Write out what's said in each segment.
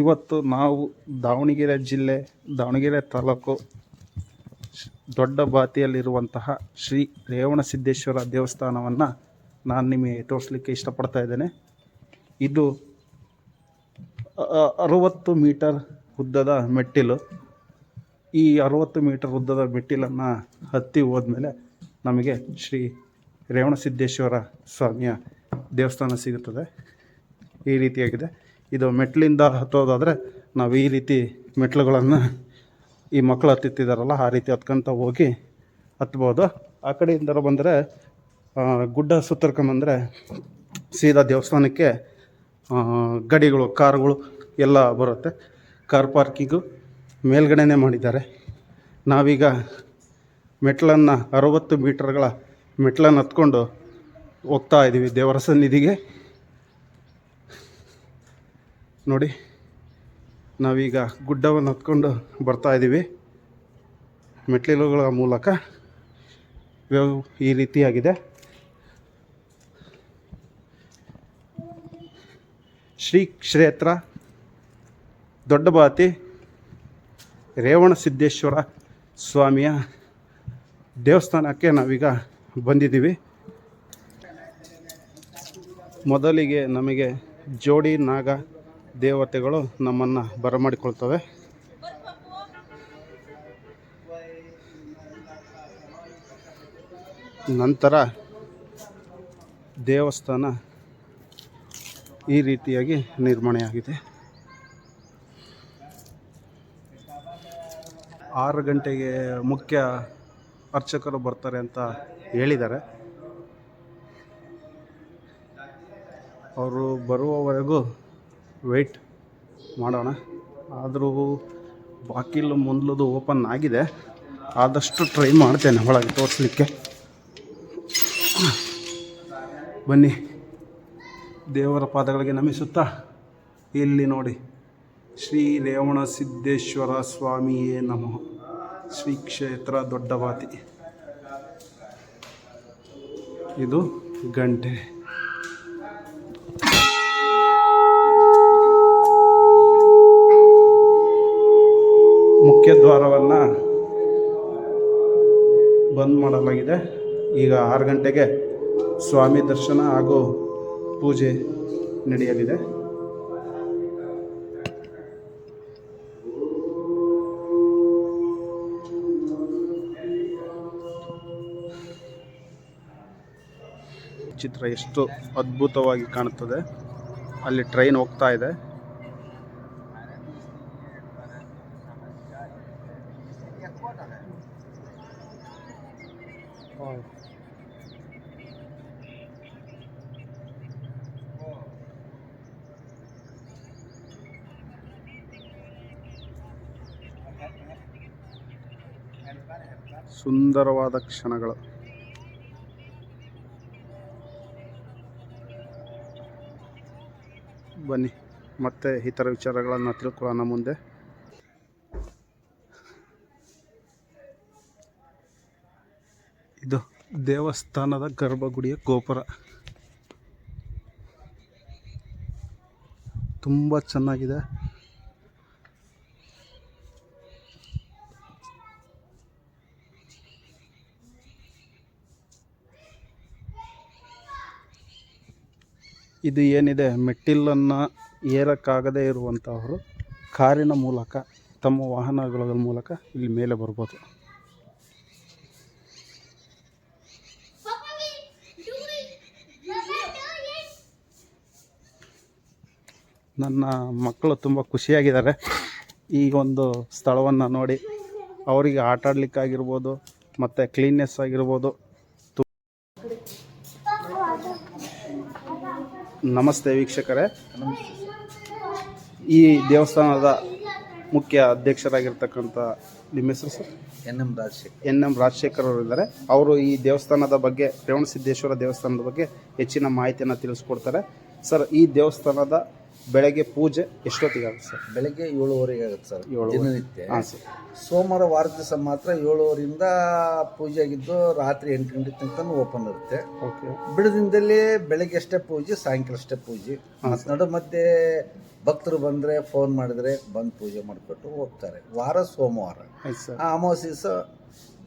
ಇವತ್ತು ನಾವು ದಾವಣಗೆರೆ ಜಿಲ್ಲೆ, ದಾವಣಗೆರೆ ತಾಲೂಕು ದೊಡ್ಡ ಬಾತಿಯಲ್ಲಿರುವಂತಹ ಶ್ರೀ ರೇವಣಸಿದ್ದೇಶ್ವರ ದೇವಸ್ಥಾನವನ್ನು ನಾನು ನಿಮಗೆ ತೋರಿಸ್ಲಿಕ್ಕೆ ಇಷ್ಟಪಡ್ತಾ ಇದ್ದೇನೆ. ಇದು ಅರುವತ್ತು ಮೀಟರ್ ಉದ್ದದ ಮೆಟ್ಟಿಲು. ಈ ಅರುವತ್ತು ಮೀಟರ್ ಉದ್ದದ ಮೆಟ್ಟಿಲನ್ನು ಹತ್ತಿ ಹೋದ್ಮೇಲೆ ನಮಗೆ ಶ್ರೀ ರೇವಣಸಿದ್ದೇಶ್ವರ ಸ್ವಾಮಿಯ ದೇವಸ್ಥಾನ ಸಿಗುತ್ತದೆ. ಈ ರೀತಿಯಾಗಿದೆ. ಇದು ಮೆಟ್ಲಿಂದ ಹತ್ತೋದಾದರೆ ನಾವು ಈ ರೀತಿ ಮೆಟ್ಲುಗಳನ್ನು ಈ ಮಕ್ಕಳು ಹತ್ತುತ್ತಿದ್ದಾರಲ್ಲ ಆ ರೀತಿ ಹತ್ಕೊಂತ ಹೋಗಿ ಹತ್ಬೋದು. ಆ ಕಡೆಯಿಂದ ಬಂದರೆ ಗುಡ್ಡ ಸುತ್ತರ್ಕೊಂಬಂದರೆ ಸೀದಾ ದೇವಸ್ಥಾನಕ್ಕೆ ಗಡಿಗಳು, ಕಾರುಗಳು ಎಲ್ಲ ಬರುತ್ತೆ. ಕಾರ್ ಪಾರ್ಕಿಂಗು ಮೇಲ್ಗಡೆನೇ ಮಾಡಿದ್ದಾರೆ. ನಾವೀಗ ಮೆಟ್ಲನ್ನು ಅರವತ್ತು ಮೀಟರ್ಗಳ ಮೆಟ್ಲನ್ನು ಹತ್ಕೊಂಡು ಹೋಗ್ತಾ ಇದ್ದೀವಿ ದೇವರ ಸನ್ನಿಧಿಗೆ. ನೋಡಿ, ನಾವೀಗ ಗುಡ್ಡವನ್ನು ಹತ್ಕೊಂಡು ಬರ್ತಾ ಇದ್ದೀವಿ. ಮೆಟ್ಟಿಲುಗಳ ಮೂಲಕ ಈ ರೀತಿಯಾಗಿದೆ. ಶ್ರೀ ಕ್ಷೇತ್ರ ದೊಡ್ಡಬಾತಿ ರೇವಣಸಿದ್ದೇಶ್ವರ ಸ್ವಾಮಿಯ ದೇವಸ್ಥಾನಕ್ಕೆ ನಾವೀಗ ಬಂದಿದ್ದೀವಿ. ಮೊದಲಿಗೆ ನಮಗೆ ಜೋಡಿ ನಾಗ ದೇವತೆಗಳು ನಮ್ಮನ್ನು ಬರಮಾಡಿಕೊಳ್ತವೆ. ನಂತರ ದೇವಸ್ಥಾನ ಈ ರೀತಿಯಾಗಿ ನಿರ್ಮಾಣೆಯಾಗಿದೆ. ಆರು ಗಂಟೆಗೆ ಮುಖ್ಯ ಅರ್ಚಕರು ಬರ್ತಾರೆ ಅಂತ ಹೇಳಿದ್ದಾರೆ. ಅವರು ಬರುವವರೆಗೂ ವೆಯ್ಟ್ ಮಾಡೋಣ. ಆದರೂ ಬಾಕಿಲು ಮೊದಲದು ಓಪನ್ ಆಗಿದೆ. ಆದಷ್ಟು ಟ್ರೈ ಮಾಡ್ತೇನೆ ಒಳಗೆ ತೋರಿಸ್ಲಿಕ್ಕೆ. ಬನ್ನಿ. ದೇವರ ಪಾದಗಳಿಗೆ ನಮಿಸುತ್ತಾ. ಇಲ್ಲಿ ನೋಡಿ. ಶ್ರೀ ರೇವಣ ಸಿದ್ದೇಶ್ವರ ಸ್ವಾಮಿಯೇ ನಮಃ. ಶ್ರೀ ಕ್ಷೇತ್ರ ದೊಡ್ಡವಾತಿ ಇದು ಗಂಟೆ. ಮುಖ್ಯ ದ್ವಾರವನ್ನು ಬಂದ್ ಮಾಡಲಾಗಿದೆ. ಈಗ ಆರು ಗಂಟೆಗೆ ಸ್ವಾಮಿ ದರ್ಶನ ಹಾಗೂ ಪೂಜೆ ನಡೆಯಲಿದೆ. ಚಿತ್ರ ಎಷ್ಟು ಅದ್ಭುತವಾಗಿ ಕಾಣುತ್ತದೆ. ಅಲ್ಲಿ ಟ್ರೈನ್ ಹೋಗ್ತಾ ಇದೆ. ಸುಂದರವಾದ ಕ್ಷಣಗಳು. ಬನ್ನಿ ಮತ್ತೆ ಇತರ ವಿಚಾರಗಳನ್ನು ತಿಳ್ಕೊಳ್ಳೋಣ ಮುಂದೆ ಇದು ದೇವಸ್ಥಾನದ ಗರ್ಭಗುಡಿಯ ಗೋಪುರ. ತುಂಬ ಚೆನ್ನಾಗಿದೆ. ಇದು ಏನಿದೆ? ಮೆಟ್ಟಿಲನ್ನು ಏರಕ್ಕಾಗದೇ ಇರುವಂಥವರು ಕಾರಿನ ಮೂಲಕ, ತಮ್ಮ ವಾಹನಗಳ ಮೂಲಕ ಇಲ್ಲಿ ಮೇಲೆ ಬರ್ಬೋದು. ನನ್ನ ಮಕ್ಕಳು ತುಂಬ ಖುಷಿಯಾಗಿದ್ದಾರೆ. ಈ ಒಂದು ಸ್ಥಳವನ್ನು ನೋಡಿ. ಅವರಿಗೆ ಆಟ ಆಡಲಿಕ್ಕಾಗಿರ್ಬೋದು ಮತ್ತು ಕ್ಲೀನ್ನೆಸ್ ಆಗಿರ್ಬೋದು. ನಮಸ್ತೆ ವೀಕ್ಷಕರೇ. ಈ ದೇವಸ್ಥಾನದ ಮುಖ್ಯ ಅಧ್ಯಕ್ಷರಾಗಿರ್ತಕ್ಕಂಥ ನಿಮ್ಮ ಹೆಸರು sir? N M Rajashekar. N M Rajashekar ಅವರು ಇದ್ದಾರೆ. ಅವರು ಈ ದೇವಸ್ಥಾನದ ಬಗ್ಗೆ ರೇವಣಸಿದ್ದೇಶ್ವರ ದೇವಸ್ಥಾನದ ಬಗ್ಗೆ ಹೆಚ್ಚಿನ ಮಾಹಿತಿಯನ್ನು ತಿಳಿಸ್ಕೊಡ್ತಾರೆ. ಸರ್ ಈ ದೇವಸ್ಥಾನದ ಬೆಳಗ್ಗೆ ಪೂಜೆ ಎಷ್ಟೊತ್ತಿಗೆ ಆಗುತ್ತೆ ಸರ್? ಬೆಳಗ್ಗೆ ಏಳುವರೆಗೆ ಆಗುತ್ತೆ ಸರ್. ದಿನನಿತ್ಯ. ಹಾಂ ಸರ್. ಸೋಮವಾರ ವಾರ ದಿವಸ ಮಾತ್ರ ಏಳುವರೆಯಿಂದ ಪೂಜೆ ಆಗಿದ್ದು ರಾತ್ರಿ ಎಂಟು ಗಂಟೆ ತನಕ ಓಪನ್ ಇರುತ್ತೆ. ಓಕೆ. ಬಿಡದಿಂದಲೇ ಬೆಳಗ್ಗೆ ಅಷ್ಟೇ ಪೂಜೆ ಸಾಯಂಕಾಲ ಅಷ್ಟೇ ಪೂಜೆ. ಮತ್ತು ನಡು ಮಧ್ಯೆ ಭಕ್ತರು ಬಂದರೆ ಫೋನ್ ಮಾಡಿದ್ರೆ ಬಂದು ಪೂಜೆ ಮಾಡಿಕೊಟ್ಟು ಹೋಗ್ತಾರೆ. ವಾರ ಸೋಮವಾರ. ಆಯ್ತು ಸರ್. ಆ ಅಮಾವಾಸ್ಯೆ ದಿವಸ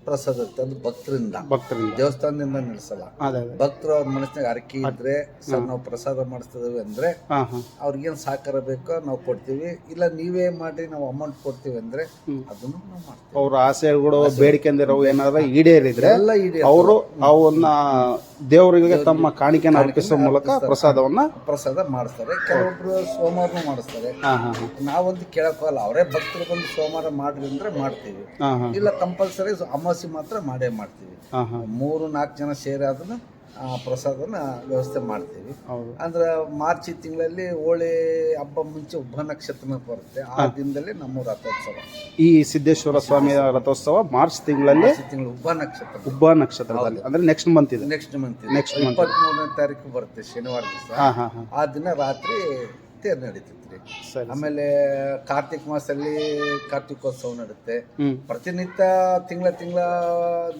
ಪ್ರಸಾದ ಅದು ಭಕ್ತರಿಂದ. ಭಕ್ತರಿಂದ. ದೇವಸ್ಥಾನದಿಂದ ನಡೆಸಲ್ಲ. ಅದೇ ಅದೇ. ಭಕ್ತರು ಅವ್ರ ಮನಸ್ಸಿನಾಗ ಅರಕೆ ಇದ್ರೆ ಸರ್ ನಾವು ಪ್ರಸಾದ ಮಾಡಿಸ್ತಿದ್ದೀವಿ ಅಂದ್ರೆ ಹಾ ಹಾಂ. ಅವ್ರಿಗೇನು ಸಹಕಾರ ಬೇಕೋ ನಾವು ಕೊಡ್ತೀವಿ. ಇಲ್ಲ ನೀವೇ ಮಾಡಿ ನಾವು ಅಮೌಂಟ್ ಕೊಡ್ತೀವಿ ಅಂದ್ರೆ. ಅದನ್ನು ನಾವು ಮಾಡ್ತೀವಿ. ಅವ್ರ ಆಸೆಗಳು ಬೇಡಿಕೆಂದಿರೋ ಏನಾದ್ರು ಈಡೇರಿದ್ರೆ ಎಲ್ಲ ಅವರು ಅವನ್ನ ದೇವರಿಗೆ ತಮ್ಮ ಕಾಣಿಕೆನ ಅರ್ಪಿಸುವ ಮೂಲಕ ಪ್ರಸಾದವನ್ನ ಪ್ರಸಾದ ಮಾಡಿಸ್ತಾರೆ. ಕೆಲವೊಬ್ರು ಸೋಮವಾರನೂ ಮಾಡಿಸ್ತಾರೆ. ನಾವೊಂದು ಕೇಳಕ್ಕೋಲ್ಲ ಅವರೇ ಭಕ್ತರು ಬಂದು ಸೋಮವಾರ ಮಾಡ್ರಿ ಅಂದ್ರೆ ಮಾಡ್ತೀವಿ. ಇಲ್ಲ ಕಂಪಲ್ಸರಿ ಅಮಾವಾಸ್ಯೆ ಮಾತ್ರ ಮಾಡೇ ಮಾಡ್ತೀವಿ. ಮೂರು ನಾಲ್ಕು ಜನ ಸೇರಿ ಅದನ್ನ ಪ್ರಸಾದನ ವ್ಯವಸ್ಥೆ ಮಾಡ್ತೀವಿ. ಹೌದು. ಅಂದ್ರೆ ಮಾರ್ಚ್ ತಿಂಗಳಲ್ಲಿ ಹೋಳಿ ಹಬ್ಬ ಮುಂಚೆ ಉಭ ನಕ್ಷತ್ರ ಬರುತ್ತೆ. ಆ ದಿನದಲ್ಲಿ ನಮ್ಮ ರಥೋತ್ಸವ. ಈ ಸಿದ್ದೇಶ್ವರ ಸ್ವಾಮಿ ರಥೋತ್ಸವ ಮಾರ್ಚ್ ತಿಂಗಳಲ್ಲಿ ತಿಂಗಳು ಉಬ್ಬ ನಕ್ಷತ್ರ. ಉಬ್ಬ ನಕ್ಷತ್ರದಲ್ಲಿ. ಅಂದ್ರೆ ನೆಕ್ಸ್ಟ್ ಮಂತ್ ಇದೆ. Next month next. ಇಪ್ಪತ್ತ್ ಮೂರನೇ ತಾರೀಕು ಬರುತ್ತೆ ಶನಿವಾರ ದಿವಸ. ಆ ದಿನ ರಾತ್ರಿ ತೇರು ನಡೀತೈತ್ರಿ. ಸರಿ ಆಮೇಲೆ ಕಾರ್ತಿಕ್ ಮಾಸದಲ್ಲಿ ಕಾರ್ತಿಕೋತ್ಸವ ನಡುತ್ತೆ ಹ್ಮ್. ಪ್ರತಿನಿತ್ಯ ತಿಂಗಳ ತಿಂಗಳ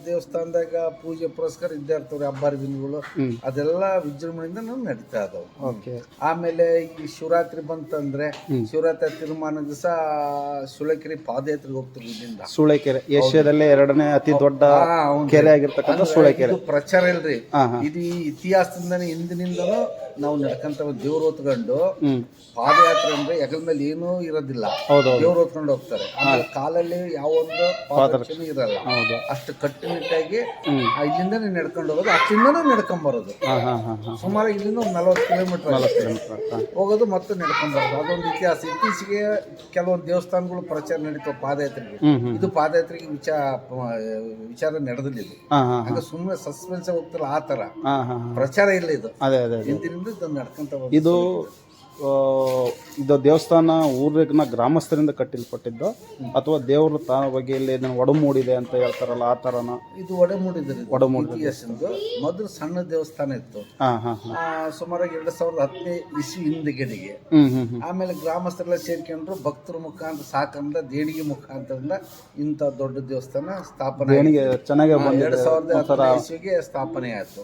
ದೇವಸ್ಥಾನದಾಗ ಪೂಜೆ ಪುರಸ್ಕಾರ ಇದ್ದೇ ಇರ್ತವ್ರಿ ಹಬ್ಬ ಹರಿದಿನಗಳು ಹ್ಮ್. ಅದೆಲ್ಲ ವಿಜೃಂಭಣೆಯಿಂದ ನಡೀತಾ ಇದಾವೆ. ಓಕೆ. ಆಮೇಲೆ ಈ ಶಿವರಾತ್ರಿ ಬಂತಂದ್ರೆ. ಶಿವರಾತ್ರಿ ತೀರ್ಮಾನ ದಿವಸ ಸುಳಕೆರೆ ಪಾದಯಾತ್ರೆಗೆ ಹೋಗ್ತೀವಿ ಇಲ್ಲಿಂದ. ಸೂಳೆಕೆರೆ ಏಷ್ಯಾದಲ್ಲೇ ಎರಡನೇ ಅತಿ ದೊಡ್ಡ ಹೌನ್ರಿ. ಕೆರೆ ಆಗಿರ್ತಕ್ಕಂಥ ಅಂದ್ರೆ ಸೂಳೆಕೆರೆ. ಇದು ಪ್ರಚಾರ ಇಲ್ರಿ. ಹಾ ಹಾ. ಇದು ಈ ಇತಿಹಾಸದಿಂದನೇ ಹಿಂದಿನಿಂದನೂ ನಾವು ನಡ್ಕಂತ ದೇವ್ರ ಹೊತ್ಕೊಂಡು ಹ್ಮ್. ಪಾದಯಾತ್ರೆ ಅಂದ್ರೆ ಹೆಗಲ ಮೇಲೆ ಏನೂ ಇರೋದಿಲ್ಲ. ಹೌದೌದು. ದೇವ್ರು ಹೊತ್ಕೊಂಡು ಹೋಗ್ತಾರೆ. ಆಮೇಲೆ ಕಾಲಲ್ಲಿ ಯಾವೊಂದು ಪಾದರಕ್ಷಣೆ ಇರಲ್ಲ. ಹೌದು. ಅಷ್ಟು ಕಟ್ಟುನಿಟ್ಟಾಗಿ ಇಲ್ಲಿಂದನೇ ಆ ಇಲ್ಲಿಂದಾನೇ ನಡ್ಕೊಂಡು ಹೋಗೋದು ಅಷ್ಟಿಂದನೂ ನಡ್ಕೊಂಡ್ ಬರೋದು ಹಾ ಹಾ ಹಾ ಹಾ. ಸುಮಾರು ಇಲ್ಲಿಂದ ಒಂದು ನಲವತ್ತು ಕಿಲೋಮೀಟರ್ ಕಿಲೋಮೀಟರ್ ಹಾ ಹೋಗೋದು ಮತ್ತೆ ನಡ್ಕೊಂಡ್ ಬರೋದು ಅದೊಂದು ಇತಿಹಾಸ. ಇತ್ತೀಚೆಗೆ ಕೆಲವೊಂದು ದೇವಸ್ಥಾನಗಳು ಪ್ರಚಾರ ನಡೀತಾವ ಪಾದಯಾತ್ರೆಗೆ. ಇದು ಪಾದಯಾತ್ರೆಗೆ ವಿಚಾರ ವಿಚಾರ ನಡೆದಿಲ್ಲ ಇದು. ಹಾ ಹಾ ಹಂಗ ಸುಮ್ಮನೆ ಸಸ್ಪೆನ್ಸ್ ಹೋಗ್ತಲ್ಲ ಆ ತರ ಹಾ ಹಾ ಹಾ. ಪ್ರಚಾರ ಇಲ್ಲ ಇದು. ಅದೇ ಅದೇ ಅದೇ. ಹಿಂದಿನಿಂದ ಇದು ನಡ್ಕೊಂತ. ಇದು ಇದು ದೇವಸ್ಥಾನ ಊರಿನ ಗ್ರಾಮಸ್ಥರಿಂದ ಕಟ್ಟಿಲ್ಪಟ್ಟಿದ್ದು ಅಥವಾ ದೇವರು ತಾ ಬಗೆಯಲ್ಲಿ ಇದನ್ನು ಒಡಮೂಡಿದೆ ಅಂತ ಹೇಳ್ತಾರಲ್ಲ ಆ ತರನ? ಇದು ಒಡೆಮೂಡಿದ್ರಿ ಒಡಮೂಡಿದೆ. ಇತಿಹಾಸದ್ದು. ಮೊದಲು ಸಣ್ಣ ದೇವಸ್ಥಾನ ಇತ್ತು. ಹಾಂ ಹಾಂ ಹಾಂ. ಆ, ಸುಮಾರಾಗಿ ಎರಡ್ ಸಾವಿರದ ಹತ್ತನೇ ಇಸಿ ಹಿಂದೆಗಡೆಗೆ. ಆಮೇಲೆ ಗ್ರಾಮಸ್ಥರೆಲ್ಲ ಸೇರ್ಕೊಂಡ್ರು ಭಕ್ತರ ಮುಖಾಂತರ ಸಾಕಂದ ದೇಣಿಗೆ ಮುಖಾಂತರದಿಂದ ಇಂಥ ದೊಡ್ಡ ದೇವಸ್ಥಾನ ಸ್ಥಾಪನೆ. ದೇಣಿಗೆ ಚೆನ್ನಾಗೇ ಆ, ಬಂದಿದೆ ಎರಡ್ ಸಾವಿರದ ಹತ್ತನೇ ಇಸ್ವಿಗೆ ಸ್ಥಾಪನೆ ಆಯ್ತು.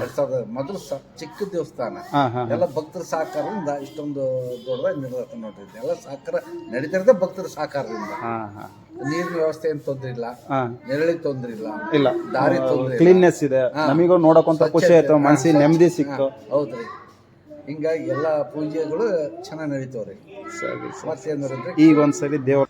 ಎರಡ್ ಸಾವಿರದ ಮೊದಲು ಸ- ಚಿಕ್ಕ ದೇವಸ್ಥಾನ. ಹಾಂ ಹಾಂ ಎಲ್ಲ ಭಕ್ತರ ಸಹಕಾರದಿಂದ ಇಷ್ಟೊಂದು ದೊಡ್ಡದಾಗಿ ನಡೆದತ್ತ ನೋಡ್ರಿ ಎಲ್ಲ ಸಾಕಾರ ನಡೀತಿರೋದೇ ಭಕ್ತರ ಸಹಕಾರದಿಂದ ಹಾಂ ಹಾಂ. ನೀರಿನ ವ್ಯವಸ್ಥೆ ಏನು ತೊಂದ್ರೆ ಇಲ್ಲ? ಹಾಂ. ನೆರಳಿ ತೊಂದ್ರೆ ಇಲ್ಲ. ಇಲ್ಲ. ದಾರಿ ತೊಂದ್ರೆ ಇಲ್ಲ. ಕ್ಲೀನ್ನೆಸ್ ಇದೆ. ನಮಗೂ ನೋಡೋಕೊಂತ ಖುಷಿ ಆಯ್ತು. ಮನಸ್ಸಿಗೆ ನೆಮ್ಮದಿ ಸಿಕ್ತು. ಹೌದ್ರಿ. ಹಿಂಗಾಗಿ ಎಲ್ಲ ಪೂಜೆಗಳು ಚೆನ್ನಾಗಿ ನಡೀತಾವ್ರಿ. ಸರಿ ಸರಿ ಮತ್ತೇನಂದ್ರೆ ಈಗ ಒಂದ್ಸರಿ ದೇವ್ರ